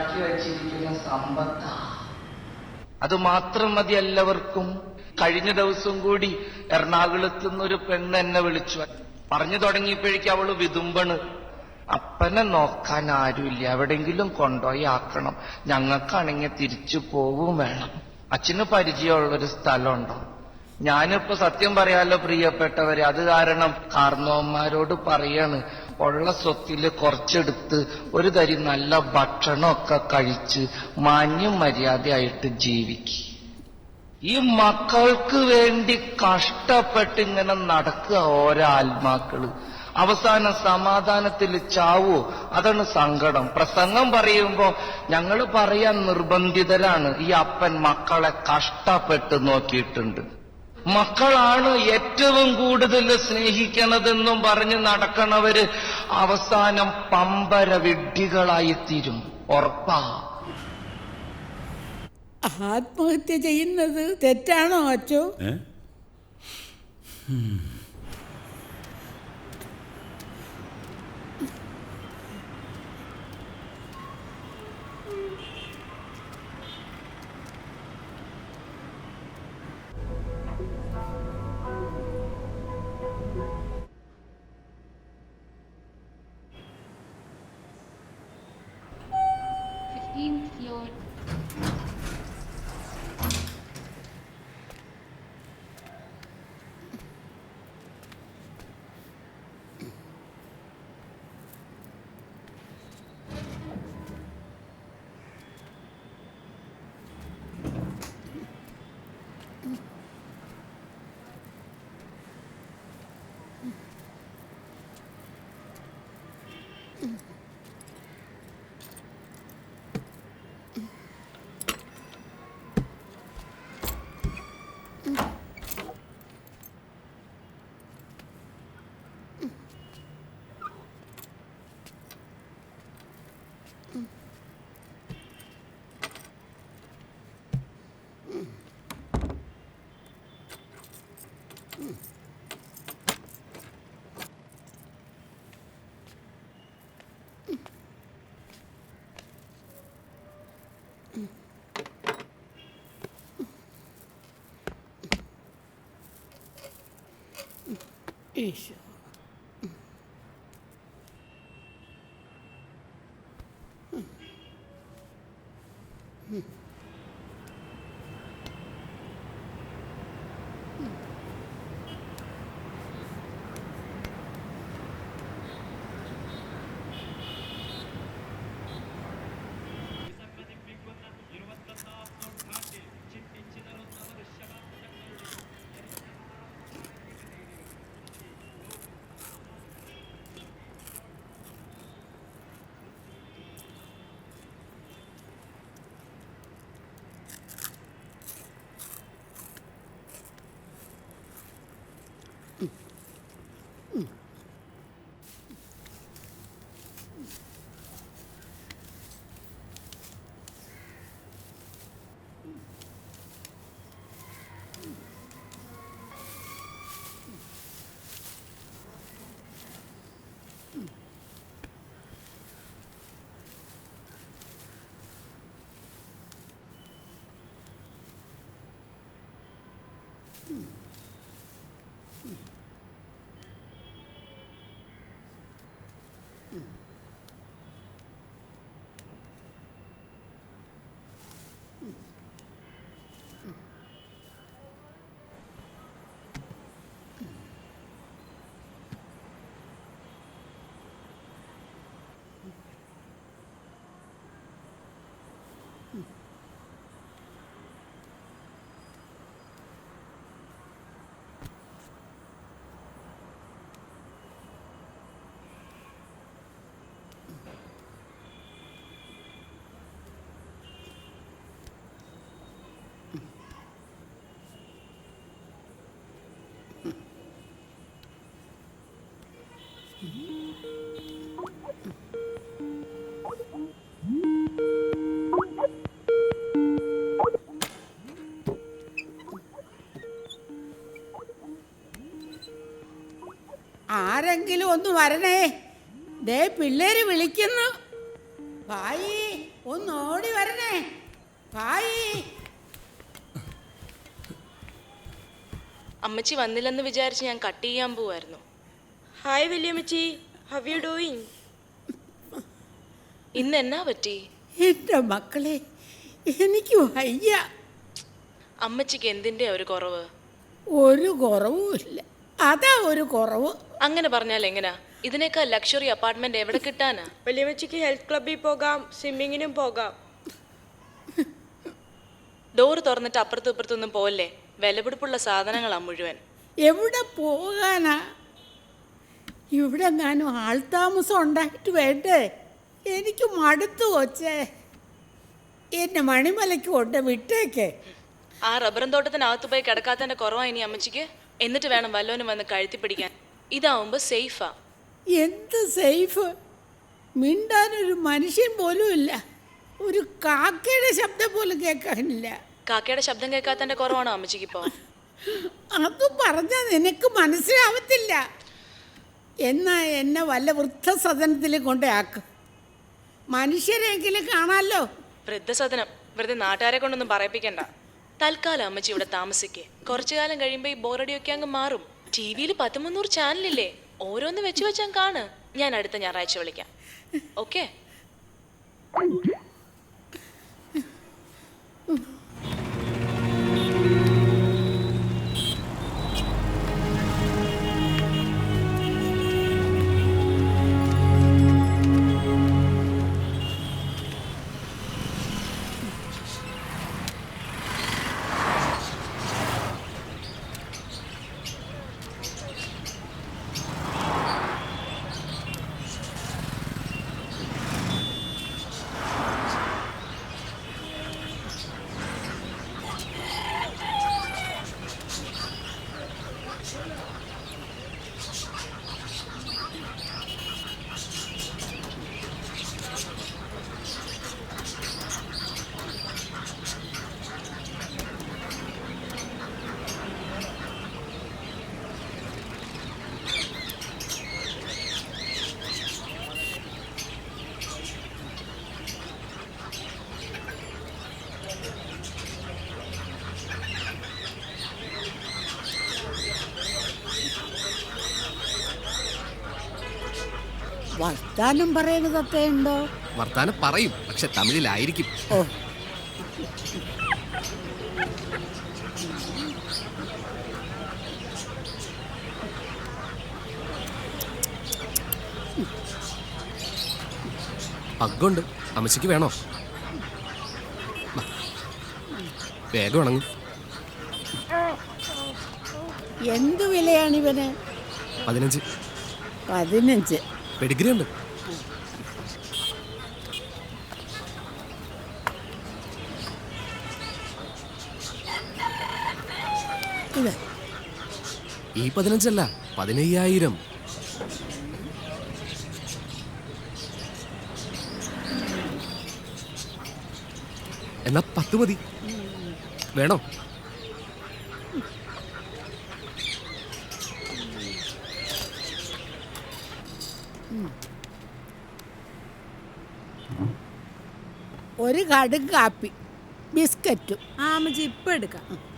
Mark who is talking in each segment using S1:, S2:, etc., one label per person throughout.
S1: ഉണ്ടാക്കി വച്ചിരിക്കുന്ന സമ്പത്താ. അത് മാത്രം മതി എല്ലാവർക്കും. കഴിഞ്ഞ ദിവസം കൂടി എറണാകുളത്ത് നിന്നൊരു പെണ്ണ് എന്നെ വിളിച്ചു. പറഞ്ഞു തുടങ്ങിയപ്പോഴേക്കും അവൾ വിതുമ്പണ്. അപ്പനെ നോക്കാൻ ആരുമില്ല. എവിടെങ്കിലും കൊണ്ടുപോയി ആക്കണം. ഞങ്ങൾക്കാണെങ്കിൽ തിരിച്ചു പോവും വേണം. അച്ഛന് പരിചയമുള്ളൊരു സ്ഥലമുണ്ടോ? ഞാനിപ്പോ സത്യം പറയാലോ പ്രിയപ്പെട്ടവരെ. അത് കാരണം കാർന്നോന്മാരോട് പറയാണ്. ഉള്ള സ്വത്തിൽ കുറച്ചെടുത്ത് ഒരു തരി നല്ല ഭക്ഷണമൊക്കെ കഴിച്ച് മാന്യം മര്യാദയായിട്ട് ജീവിക്കുക ഈ മക്കൾക്ക് വേണ്ടി കഷ്ടപ്പെട്ട് ഇങ്ങനെ നടക്കുക ഓരോ അവസാന സമാധാനത്തിൽ ചാവോ? അതാണ് സങ്കടം. പ്രസംഗം പറയുമ്പോ ഞങ്ങൾ പറയാൻ നിർബന്ധിതരാണ്. ഈ അപ്പൻ മക്കളെ കഷ്ടപ്പെട്ട് നോക്കിയിട്ടുണ്ട്. മക്കളാണ് ഏറ്റവും കൂടുതൽ സ്നേഹിക്കണതെന്നും പറഞ്ഞ് നടക്കണവര് അവസാനം പമ്പര വിഡ്ഢികളായി തീരും ഉറപ്പാ.
S2: ആത്മഹത്യ ചെയ്യുന്നത് തെറ്റാണോ അച്ചോ?
S3: いい。
S2: Hmm. ആരെങ്കിലും ഒന്ന് വരണേ. ദേ പിള്ളേര് വിളിക്കുന്നു. ഭായി ഒന്ന് ഓടി വരണേ. ഭായി.
S4: അമ്മച്ചി വന്നില്ലെന്ന് വിചാരിച്ച് ഞാൻ കട്ട് ചെയ്യാൻ പോവായിരുന്നു.
S3: ഹായ് വല്യമ്മച്ചി. ഹൗ യു ഡൂയിങ്
S4: ഇന്ന് എന്നാ പറ്റി?
S2: എന്റെ മക്കളെ എനിക്ക് വയ്യ.
S4: അമ്മച്ചിക്ക് എന്തിന്റെ ഒരു കുറവ്?
S2: ഒരു കുറവുമില്ല. അതാ ഒരു കുറവ്.
S4: അങ്ങനെ പറഞ്ഞാൽ എങ്ങനാ? ഇതിനേക്കാൾ ലക്ഷറി അപ്പാർട്ട്മെന്റ് എവിടെ കിട്ടാനാ?
S3: വലിയമ്മച്ചിക്ക് ഹെൽത്ത് ക്ലബ്ബിൽ പോകാം സ്വിമ്മിങ്ങിനും പോകാം.
S4: ഡോറ് തുറന്നിട്ട് അപ്പുറത്തും ഇപ്പുറത്തൊന്നും പോവല്ലേ? വിലപിടിപ്പുള്ള സാധനങ്ങളാ മുഴുവൻ.
S2: എവിടെ പോകാനാ? ഇവിടെ ഞാനും ആൾതാമസം ഉണ്ടായിട്ട് വേണ്ടേ എനിക്ക് മടുത്തു കൊച്ചേ. എന്നെ മണിമലയ്ക്ക് കൊണ്ട് വിട്ടേക്കേ.
S4: ആ റബ്ബറും തോട്ടത്തിനകത്ത് പോയി കിടക്കാത്തതിന്റെ കുറവാ ഇനി അമ്മച്ചിക്ക്. എന്നിട്ട് വേണം വല്ലോനും വന്ന് കഴുത്തി പിടിക്കാൻ ഇതാവുമ്പോ സേഫാ.
S2: എന്ത് സേഫ്? മിണ്ടാൻ ഒരു മനുഷ്യൻ പോലും ഇല്ല. ഒരു കാക്കയുടെ ശബ്ദം പോലും കേൾക്കാനില്ല.
S4: കാക്കയുടെ ശബ്ദം കേൾക്കാത്തതിന്റെ കുറവാണോ അമ്മച്ചിക്ക് ഇപ്പോ?
S2: അത് പറഞ്ഞാൽ നിനക്ക് മനസ്സിലാവത്തില്ല. എന്നാ എന്നെ വല്ല വൃദ്ധസദനത്തിൽ കൊണ്ടാക്ക് മനുഷ്യരെങ്കിലും കാണാമല്ലോ
S4: വൃദ്ധസദനം. വെറുതെ നാട്ടുകാരെ കൊണ്ടൊന്നും പറയിപ്പിക്കണ്ട. തൽക്കാലം അമ്മച്ചി ഇവിടെ താമസിക്കേ. കുറച്ചു കാലം കഴിയുമ്പോ ഈ ബോറടിയൊക്കെ അങ്ങ് മാറും. ടി വിയിൽ പത്ത് മുന്നൂറ് ചാനലില്ലേ? ഓരോന്ന് വെച്ച് വെച്ചാൽ കാണ്. ഞാൻ അടുത്ത ഞായറാഴ്ച വിളിക്കാം. ഓക്കെ?
S2: വർത്താനം പറയുന്നതൊക്കെ ഉണ്ടോ
S5: വർത്താനം പറയും പക്ഷെ തമിഴിലായിരിക്കും.
S2: ഓ.
S5: പഗ്ഗുണ്ട്. അമ്മച്ചിക്ക് വേണോ. വേഗം ഉണങ്ങും
S2: എന്ത് വിലയാണ് ഇവന്?
S5: പതിനഞ്ച്.
S2: പതിനഞ്ച്.
S5: പെഡിഗ്രി ഉണ്ട്
S2: ഇത്
S5: ഈ പതിനഞ്ചല്ല പതിനയ്യായിരം. എന്നാ പത്ത് മതി. വേണോ?
S2: ഒരു കടും കാപ്പി. ബിസ്ക്കറ്റും.
S6: ആമച്ചി ഇപ്പൊ എടുക്കാം.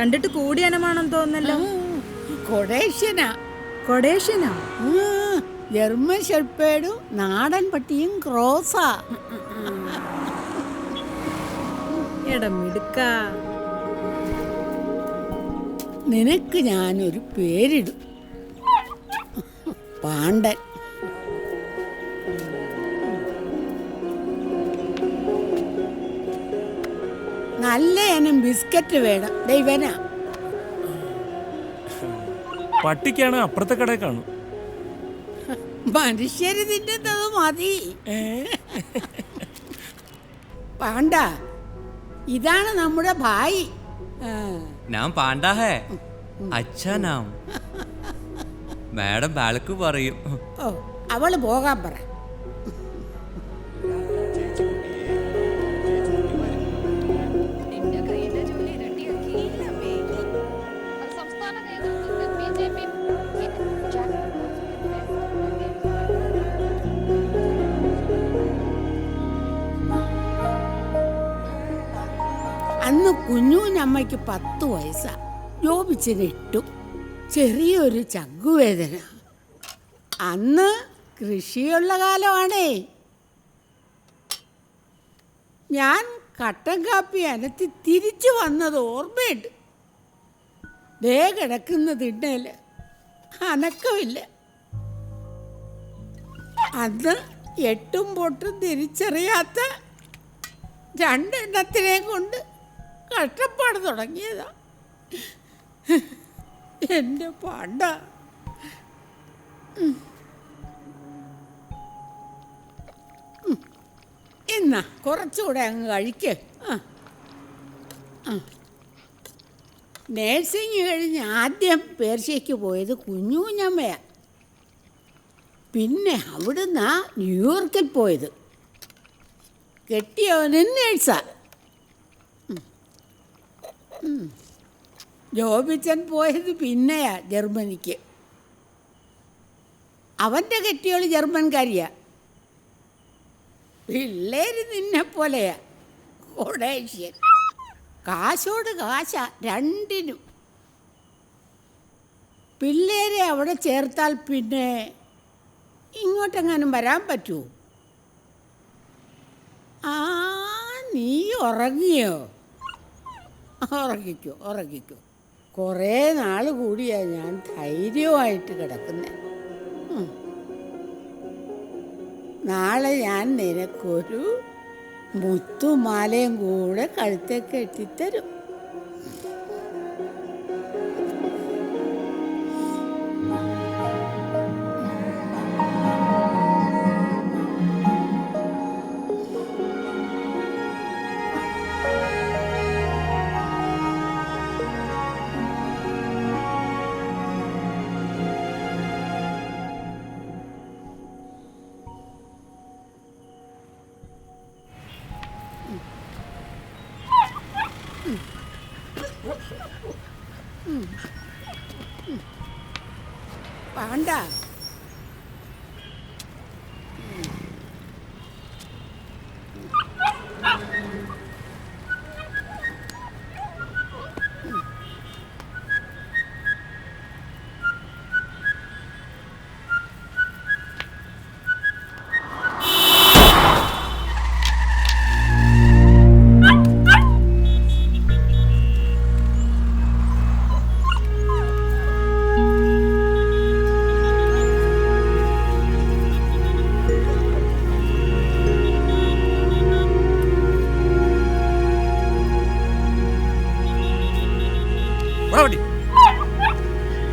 S6: കണ്ടിട്ട് കൂടിയനമാണെന്ന് തോന്നല്ലോ
S2: കൊടേഷ്യനാ
S6: കൊടേഷ്യനാ
S2: ജർമ്മൻ ഷെപ്പേഡും നാടൻ പട്ടിയും ക്രോസാ.
S6: ഇടമിടുക്ക
S2: നിനക്ക് ഞാനൊരു പേരിടും. പാണ്ഡൻ. നല്ല ഇനം ബിസ്ക്കറ്റ് വേണം. ദൈവനാ
S7: പട്ടിക്കാണ് അപ്പുറത്തെ കടയിൽ കാണും.
S2: മനുഷ്യര് തിന്നുന്നത് മതി. പാണ്ട ഇതാണ് നമ്മുടെ ഭായി. ഞാൻ
S8: നാം പാണ്ടാ ഹേ. അച്ഛാ നാം. മാഡം ബാലക്ക് പറയും.
S2: ഓ അവൾ പോകാൻ പറ. കുഞ്ഞൂഞ്ഞമ്മയ്ക്ക് പത്ത് വയസ്സാ. ജോബിച്ചിന് ഇട്ടു. ചെറിയൊരു ചങ്കുവേദന. അന്ന് കൃഷിയുള്ള കാലമാണേ. ഞാൻ കട്ടൻ കാപ്പി അനത്തി തിരിച്ചു വന്നത് ഓർമ്മയുണ്ട്. ദേ കിടക്കുന്ന തിണ്ണേൽ അനക്കമില്ല. അന്ന് എട്ടും പൊട്ടും തിരിച്ചറിയാത്ത രണ്ടെണ്ണത്തിനെ കൊണ്ട് കഷ്ടപ്പാട് തുടങ്ങിയതാ. എന്റെ പാണ്ട. എന്നാ കുറച്ചുകൂടെ അങ്ങ് കഴിക്ക്. നേഴ്സിംഗ് കഴിഞ്ഞ് ആദ്യം പേർഷ്യയ്ക്ക് പോയത് കുഞ്ഞുകുഞ്ഞമ്മയാണ് പിന്നെ അവിടുന്ന് ന്യൂയോർക്കിൽ പോയത്. കെട്ടിയവനും നേഴ്സാ. ജോബിച്ചൻ പോയത് പിന്നെയാ ജർമ്മനിക്ക്. അവന്റെ കെട്ടിയോൾ ജർമ്മൻകാരിയാ. പിള്ളേര് നിന്നെ പോലെയാ. കൊടേഷ്യൻ. കാശോട് കാശ രണ്ടിനും. പിള്ളേരെ അവിടെ ചേർത്താൽ പിന്നെ ഇങ്ങോട്ടെങ്ങാനും വരാൻ പറ്റുമോ ആ നീ ഉറങ്ങിയോ? ഉറങ്ങിക്കോ ഉറങ്ങിക്കോ. കുറേ നാൾ കൂടിയാ ഞാൻ ധൈര്യമായിട്ട് കിടക്കുന്നത് നാളെ ഞാൻ നിനക്കൊരു മുത്തുമാലയും കൂടെ കഴുത്തേക്ക് കെട്ടിത്തരും ഓടാ വണ്ടി.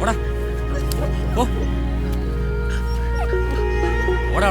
S2: ഓടാ. ഓടാ ഓടാ